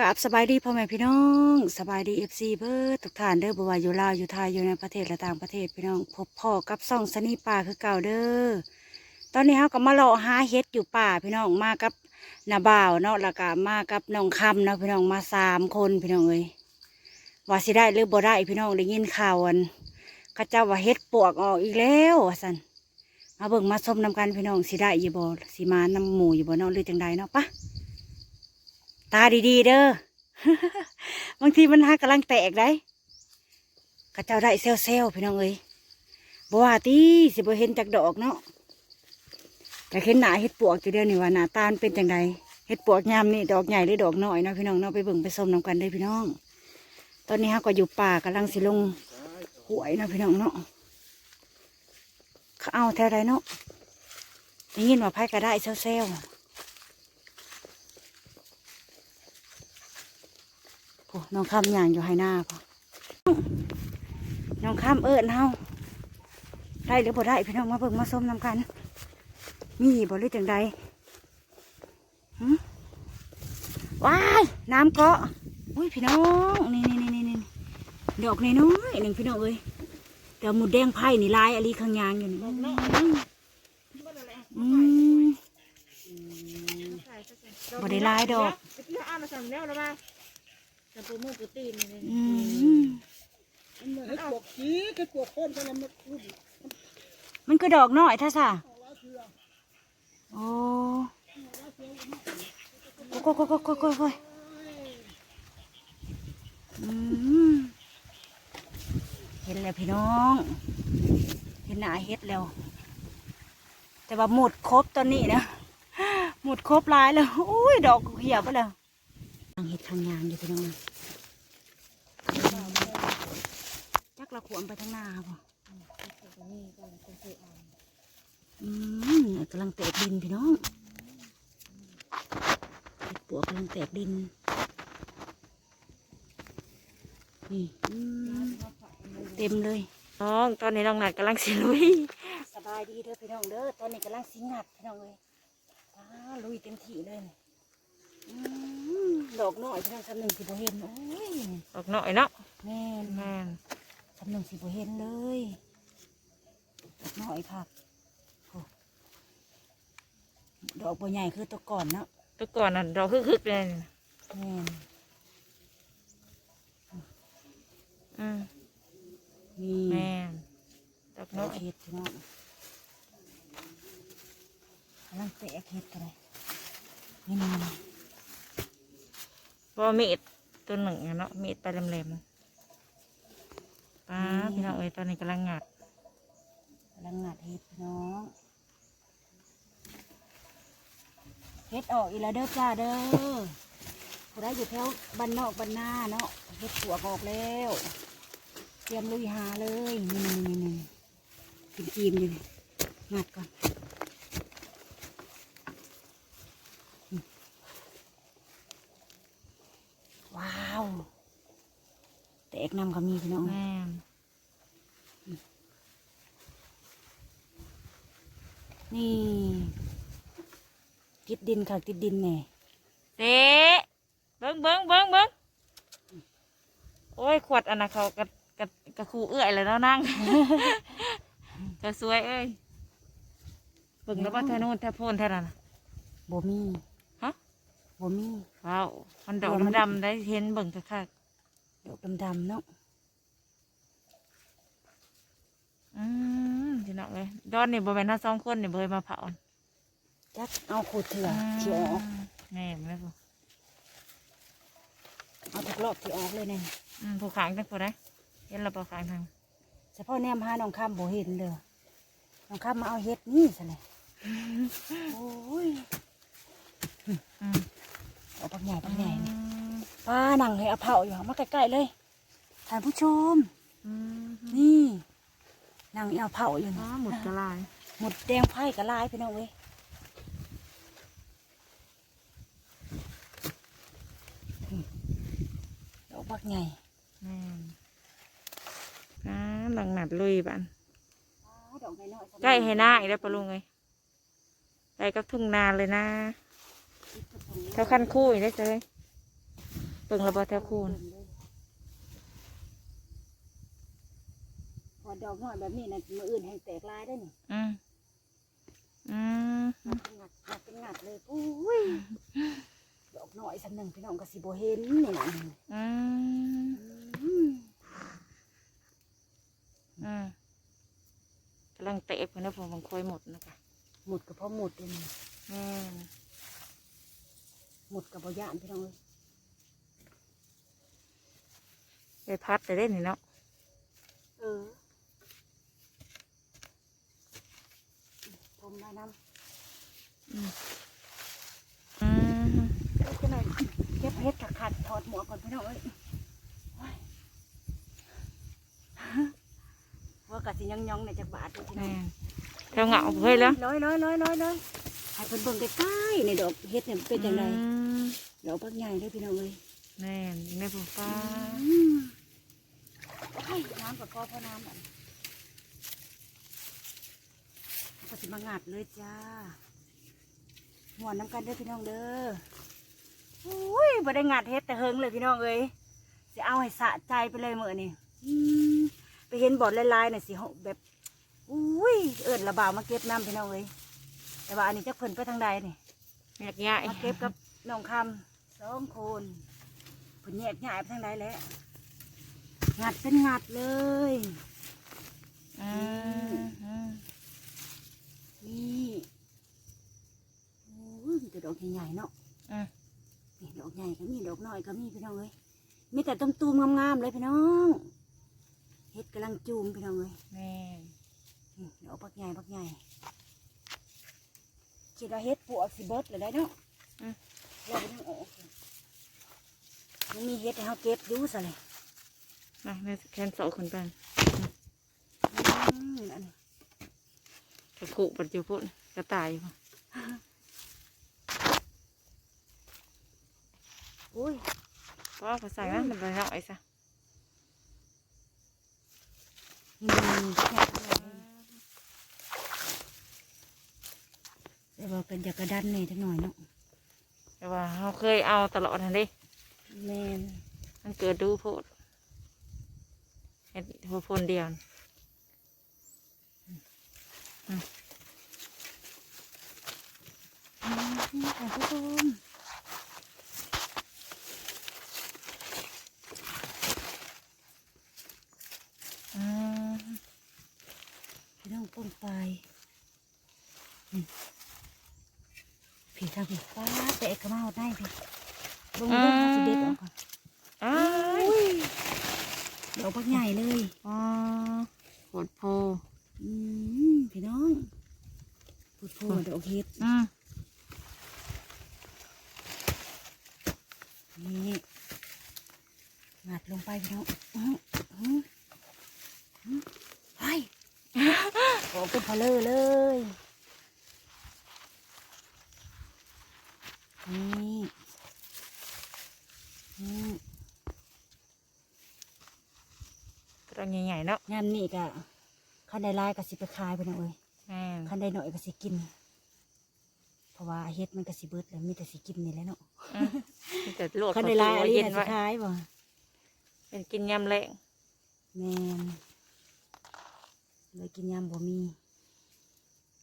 กับสบายดีพ่อแม่พี่น้องสบายดีเอฟซีเบิร์ทุกท่านเด้อบ่ว่าอยู่ลาวอยู่ไทยอยู่ในประเทศและต่างประเทศพี่น้องพบพ่อกับซ่องสนีป่าคือเก่าเด้อตอนนี้เขาก็มาเลาะหาเฮ็ดอยู่ป่าพี่น้องมากับนาบ่าวเนาะแล้วก็มากับน้องคำเนาะพี่น้องมาสามคนพี่น้องเอ้ยว่าสิได้หรือบ่ได้พี่น้องได้ยินข่าวอันข้าเจ้าว่าเฮ็ดปวกออกอีกแล้วว่าซั่นมาเบิ่งมาชมนำกันพี่น้องสิได้อยู่บ่สิมานำหมู่อยู่บ่เนาะหรือจังใดเนาะปะ ตาดีๆ เด้อบางทีมันหากำลังแตกได้ข้าเจ้าได้เซลเซลพี่น้องเอ้ยบ่ว่าตีสิบเห็นจากดอกเนาะแต่เห็นหน้าเห็ดปวกอยู่เดียวนี่ว่าหน้าตาลเป็นจังใดเห็ดปวกยามนี่ดอกใหญ่หรือดอกน้อยเนาะพี่น้องเนาะไปเบิ่งไปชมน้ำกันได้พี่น้อง ตอนนี้ฮะก็อยู่ป่ากำลังสิลงหวยเนาะพี่น้องเนาะเขาเอาแถวใดเนาะได้ยินว่าไผก็ได้เซลเซล โอ้ น้องข้ามย่างอยู่ให้หน้าพอน้องข้ามเอิญเฮาได้หรือบ่ได้พี่น้องมาเบิ่งมาส้มนำกัน มีบ่หรือจังใดหึว้ายน้ำเกาะอุ้ยพี่น้องนี่นี่นี่นี่นี่ดอกน้อยๆหนึ่งพี่น้องเอ้ยเดี๋ยวหมุดแดงไผ่นี่ลายอะไรข้างยางอยู่นี่อืมบ่ได้ลายดอก ไปที่อ่านมาสั่งแล้วแล้วมาแต่ปูมือปูตีนนี่อืมไอ้ปวกจีไอ้ปวกโคนพลังมันรุ่นมันคือดอกน้อยท่าซ่าโอ้โอ้โกโกโกโกโกโกอืมเห็นแล้วพี่น้อง เห็นหน้าเห็ดแล้ว แต่ว่าหมดครบตอนนี้นะหมดครบหลายแล้วอุ้ยดอกเหี่ยวไปแล้วทางเห็ดทางยางอยู่พี่น้องจัก ละขวมไปทางหน้าป่ะอืมกำลังแตกดินพี่น้องเห็ดปวกกำลังแตกดิน นี่อืมเต็มเลย น้อง ตอนนี้น้องหนัดกำลังสิลุย สบายดีเด้อพี่น้องเด้อ ตอนนี้กำลังสิงัดพี่น้องเลยว้าลุยเต็มที่เลยนี่อืมดอกน้อยพี่น้องสำหนึ่งสิบเห็นโอ้ยออกหน่อยเนาะแม่นแม่นสำหนึ่งสิบเห็นเลยดอกน้อยค่ะโอ้ดอกบัวใหญ่คือตัวก่อนเนาะตัวก่อนน่ะเราคึกๆเลยแม่นอืมนี่แม่นดอกดน้ออกยเห็ดพี่น้องกำลังเตะเห็ดกันเลยนี่นี่นี่บ่มีดตัวหนึ่งอะเนาะมีดไปแหลมๆ ป้าพี่น้องเอ้ยตอนนี้กำลังงัดกำลังงัดเห็ดพี่น้องเห็ดออกอีกแล้วเด้อจ้าเด้อผู้ใดอยู่แถวบ้านนอกบ้านนาเนาะเห็ดปวกออกแล้ว เตรียมลุยหาเลยนี่นี่นี่นี่กินกีมอยู่นี่งัดก่อนอืมว้าวแตกนำก็มีพี่น้องแม่ นนี่ ติดดินค่ะติดดินไงเตะเบิ้งเบิ้งเบิ้งเบิ้งโอ้ย ขวดอันน่ะเขากระกระกระคูเอื้อยเลยเนาะนั่งกระสวยเอ้ยเบิ่งแล้วว่าแทนู่นแทโพนแทนั่นน่ะบ่มีฮะบ่มีว้าวมันดอกเออมันดำๆได้เห็นเบิ่งคักดอกดำๆเนาะๆอืม พี่น้องเลยดอนนี่บ่แม่นทั้งสองคนนี่บ่เคยมาเผาจักเอาขูดเถื่อที่ออกแม่นไหมพ่อเอาทุกรอบที่ออกเลยเนี่ยอืมผู้ขางจังผู้ใดเห็นแล้วบ่ขางทางเฉพาะแนมหาน้องข้ามบ่เห็นเลยน้องข้ามมาเอาเฮ็ดนี่ซะเลยโอ้ยอืมเอาปักใหญ่ปักใหญ่นี่ป้านั่งให้เอาเผาอยู่มาใกล้ๆเลยท่านผู้ชมอืม นี่นั่งเอาเผาอยู่อ๋อนี่หมดกระลาย หมดแดงไผ่กระลายพี่น้องเว้ยอืมดอกบักใหญ่แม่นอ่าหลังหนัดลุยบันดอกน้อยๆใกล้ให้หน้าอีกแล้วปะลุงเอ้ยใกล้กับทุ่งนาเลยนะเท่าคันคู่อีกได้วเจ้ยอบิ่งระเบิดแถวคูณ พอดอกน้อยแบบนี้นะมืออื่นแห่งแตกลายได้นี่อืมอืมงัดงัดงัดเป็นงัดเลยปุ้ยดอกน้อยสันหนึ่งพี่น้องก็สิบ่เห็นนี่นะอืมอืมอืมกำลังเตะเพื่อนนะผมบังคอยหมดนะคะหมดก็เพราะหมดเองอืมหมดกับบ่ย่านพี่น้องเอ้ยไปพัดแต่เล่นนี่เนาะเออ มได้น้อืมำเก็บกันหน่อยเก็บเฮ็ดขัดขัดถอดหมวกก่อนพี่น้องเอ้ยโอ้ยว่ากะสิยังยองๆในจักบาทเลยพี่น้แม่องนแถวเหงาเฮ้ยแล้วร้อยร้อยร้อยร้อยร้อยให้เพิ่นเบิ่งใกล้ๆในดอกเฮ็ดเนี่ยเป็นจังไดอืมดอกบักใหญ่เลยพี่น้องเอ้ยแม่นในผมฟ้าอืมโอ้ยน้ำกับกอพอน้ำอันก็ สิมางัดเลยจ้าหัวน้ำกันเด้อพี่น้องเด้ออุ้ยบ่ได้งัดเฮ็ดแต่เฮิงเลยพี่น้องเอ้ยสิเอาให้สะใจไปเลยมื้อนี่อืมไปเห็นบอดลายๆน่ะสิเหาะแบบอุ้ยเอิ้นระบาวมาเก็บน้ำพี่น้องเอ้ยแต่ว่าอันนี้จักเพิ่นไปทางใดนี่อยากง่ายมาเก็บกับน้องคำสองคนเพิ่นแยกย้ายไปทางใดแล้วงัดเป็นงัดเลยอืมอืม นี่โอ้ยมีแต่ดอกใหญ่ๆเนาะอืมนี่ดอกใหญ่ก็มีดอกน้อยก็มีพี่น้องเอ้ยมีแต่ต้มตูมๆงามๆเลยพี่น้องเฮ็ดกำลังจูมพี่น้องเอ้ยแม่นนี่ดอกบักใหญ่บักใหญ่คิดว่าเฮ็ดปวกสิเบิดเลยได้เนาะอืมแล้วมันออกมันมีเฮ็ดให้เฮาเก็บดูซะเลยมาแม่แคนโซลคนไปอืมอันนี้ก ระคุปัจจุบันกระต่ายอยู่อุ้ยเพราะว่าภาษานั้นมันไปหน่อยซะนี่แค่แต่ว่าเป็นจากกระดันนี่จังหน่อยเนาะแต่ว่าเราเคยเอาตลอดนั่นเดิแมนมันเกิดดูโพดเห็นหัวพนเดียว อืมค่ะทุกคนอ่าพี่น้องป้องไปอืมพี่ทางพี่ฟ้าแต่เอกมาเอาได้พี่ลงเรื่องสิเด็ดออกก่อน อ้าย ดอกบักใหญ่เลย อ๋อโหดโพ อืมพี่น้อง พูดพูดดอกเห็ดอืมนี่งัดลงไปพี่น้องอื้ออื้ออื้อไปโอ้เป็นพะเลอเลยนี่อืมกระใหญ่ๆเนาะงานนี่กะขันได้หลายก็สิไปขายไปนะเอ้ย แม่นขันได้หน่อยก็สิกิน เพราะว่าเฮ็ดมันก็สิเบิดแล้วมีแต่สิกินนี่แหละเนาะอืมมีแต่ลวกขันข้าวได้หลายตัวอันนี้เย็นน่ะสิไว้ขายบ่เป็นกินยำแรงแม่นเลยกินยำบ่มี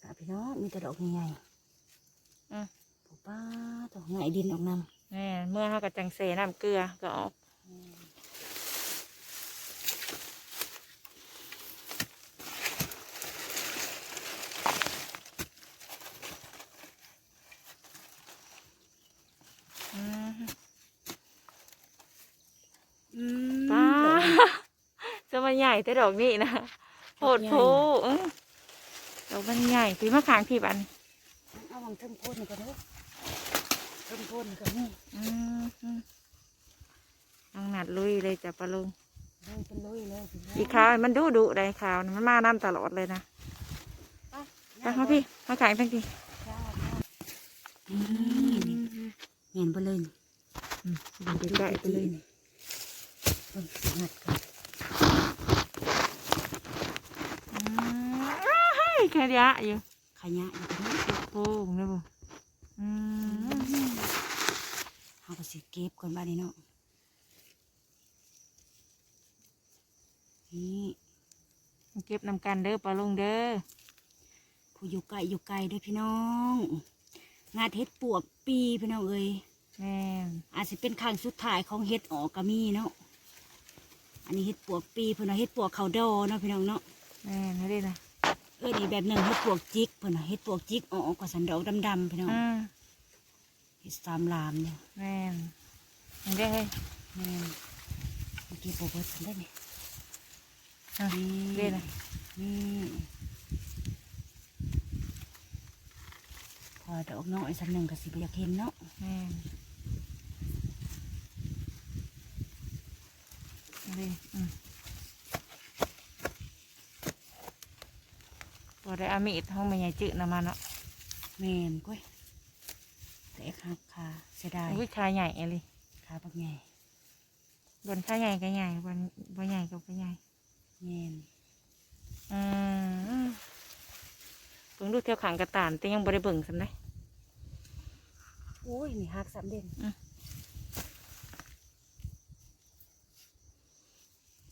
กะพี่น้องมีแต่ดอกใหญ่อืมๆปลูกป้าดอกใหญ่ดินออกนำแม่นเมื่อเขากับจังเซน้ำเกลือก็ออกอืม อืม ป้า ดอก จะมันใหญ่ แต่ดอกนี่นะโหดโพอื้อดอกมันใหญ่พี่มะขางพี่บันเอาวังเทิงโพนนี่ก็เด้อเทิงโพนนี่ก็นี่อืมอืมน้องหนัดลุยเลยจ้ะปะลุงเลยเป็นลุยเลยพี่น้องอีกขาวมันดุดุได้ขาวน่ะมันมาน้ำตลอดเลยนะไปมาพี่มาขางทั้งทีจ้าจ้านี่เห็นไปเลยนี่อืมดูใกล้ๆไปเลยนี่เบิ่งสิงัดกัน ขยะอยู่ขยะอยู่ตรงนี้ผมเลยบ่อืเอาไปสิเก็บก่อนบ้านนี้เนาะนี่เก็บนำกันเด้อปลาลงเด้อผู้อยู่ไกลอยู่ไกลเด้อพี่น้อง งานเฮ็ดปวกปีพี่น้องเอ้ยแม่อาจจะเป็นครั้งสุดท้ายของเฮ็ดออกกะมีเนาะอันนี้เฮ็ดปวกปีเพิ่นเอาเฮ็ดปวกเขาดอเนาะพี่น้องเนาะแม่ไม่ได้นะ เอ้ยนี่แบบหนึ่งเฮ็ดปวกจิกเพิ่นว่าเฮ็ดปวกจิกออกก็สันดอกดำๆพี่น้องอืมเฮ็ดสามลามเนี่ยแม่นยังได้เฮ้ยแม่นเมื่อกี้บอกว่าสันได้ไหมอะนี่เล่นนะนี่พอดอกน้อยสักหนึ่งก็สิบอยากเห็นเนาะแม่นเอาดิอืม พอได้อามีดห้องไม่ใหญ่จืดนำมาเนาะแม่นก้อยแต่ขาขาเสียดายอุ้ยขาใหญ่เลยขาบักใหญ่บนขาใหญ่ก็ใหญ่บนบนใหญ่ก็บ่ใหญ่แม่นอืมเบิ่งดูเที่ยวขังกระตานแต่ยังบ่ได้เบิ่งสันได้โอ้ยนี่หักสามเด่นอืม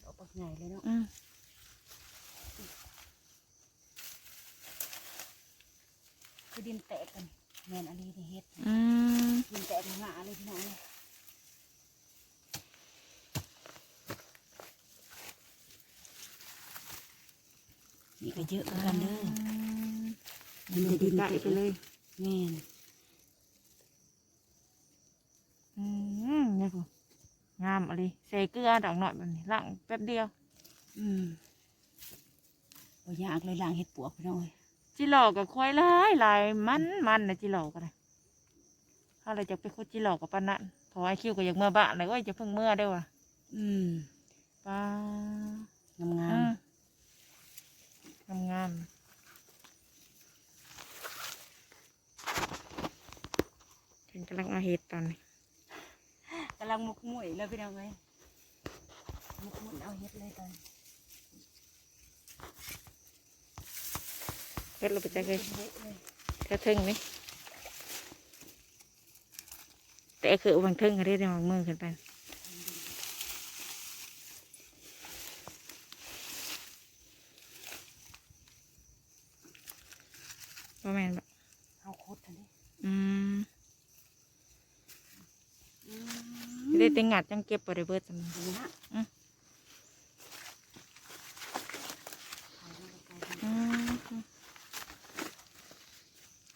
ดอกบักใหญ่เลยเนาะ อืม คือ ดินแตกกันแม่นอันนี้นี่เฮ็ดอืมดินแตกหนาเลยพี่น้องเลยนี่ก็เยอะเหมือนกันเด้อมันจะดินไก่ไปเลยแม่นอืมนี่กูงามอะไรใส่เกลือดอกหน่อยแบบนี้ล้างแป๊บเดียว อืมบ่ยากเลยล้างเห็ดปวกพี่น้องเอ้ย จิหลอกกับควายหลายหลายมันมันนะจิหลอกกันเลยถ้าเราจะไปคุดจิหลอกกับปานนั้นเพอไอคิวก็อยากเมื่อบ้านเลยก็จะเพิ่งเมื่อได้อว่ะอืมป้างามงาอืมมงามงามถึงกำลังเอาเห็ดตอนนี้กำลังมุกมุ่ยแล้วพี่น้องเอ้ยมุกมุ่ยเอาเห็ดเลยตอนเดเราไปจักเลยเละเลยกระเทิงนี่แต่คือบางเทิงก็ได้ในบางมือขึ้นไปประมาณแบบเอาคุดทันทีอืมอืไม่ได้เต็งงัดจังเก็บบริเบิดจำนวน นี่ฮะ อืม เอาไว้ไกลๆ อืม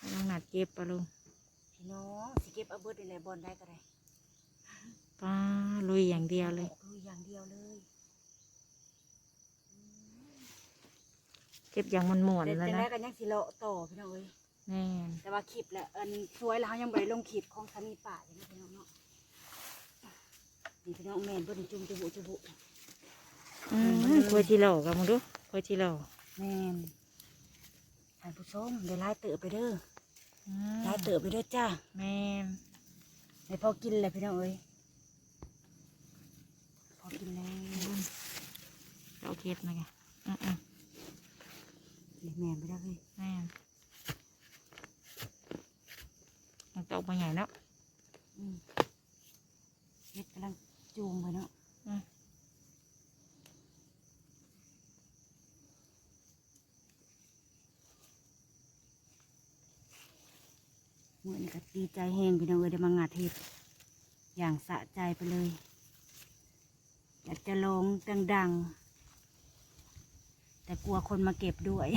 กำลังหนัดเก็บปะลุงพี่น้องสิเก็บเอาเบิดในแหละบอลได้ก็ได้ป้าลุยอย่างเดียวเลย ลุยอย่างเดียวเลยเก็บอย่างมันหมวนแต่ๆแล้วแต่นะแรกกันยังสิเลาะต่อพี่น้องเอ้ยแม่นแต่ว่าคลิปแหละอันสวยแล้วเขายังไม่ได้ลงคลิปของสามีป่าอย่างนี้พี่น้องเนาะนี่พี่น้องแม่นเพิ่นจุ่มจุบุจุบุอืมคอยทีหลอกกันมึงดูคอยทีหลอกแม่นท่านผู้ชมเดี๋ยวไล่เติบไปเด้อ อืมไล่เติบไปเด้อจ้าแม่นให้พอกินเลยพี่น้องเอ้ยพอกินแล้วเอาเก็บมาไงอืมอืมนี่แม่นไปแล้วเลยแม่นมันตกมาใหญ่เนาะอืมเฮ็ดกำลังจูงไปเนาะ อืม เมื่อนี้ก็ดี ใจแห้งพี่น้องเอ้ยได้มางานเทศอย่างสะใจไปเลย อยากจะลงดัง ๆ แต่กลัวคนมาเก็บด้วย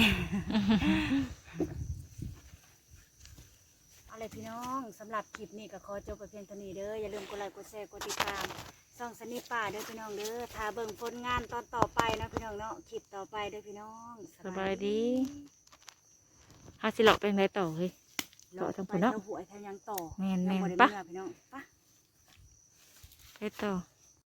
เอาเลยพี่น้องสำหรับคลิปนี้ก็ขอจบไปเพียงเท่านี้เด้ออย่าลืมกดไลค์กดแชร์กดติดตามส่องสนิทป่าเด้อพี่น้องเด้อถ้าเบิ่งผลงานตอนต่อไปนะพี่น้องเนาะคลิปต่อไปเด้อพี่น้อง สบายดีฮาสิหลอกเป็นไรต่อเฮ้ยเรา ต่อทางไปพุ่นเนาะเจ้าหวยแทนยังต่อแม่นๆยังบ่ได้ปะเมื่อพี่น้องปะ ไปต่อ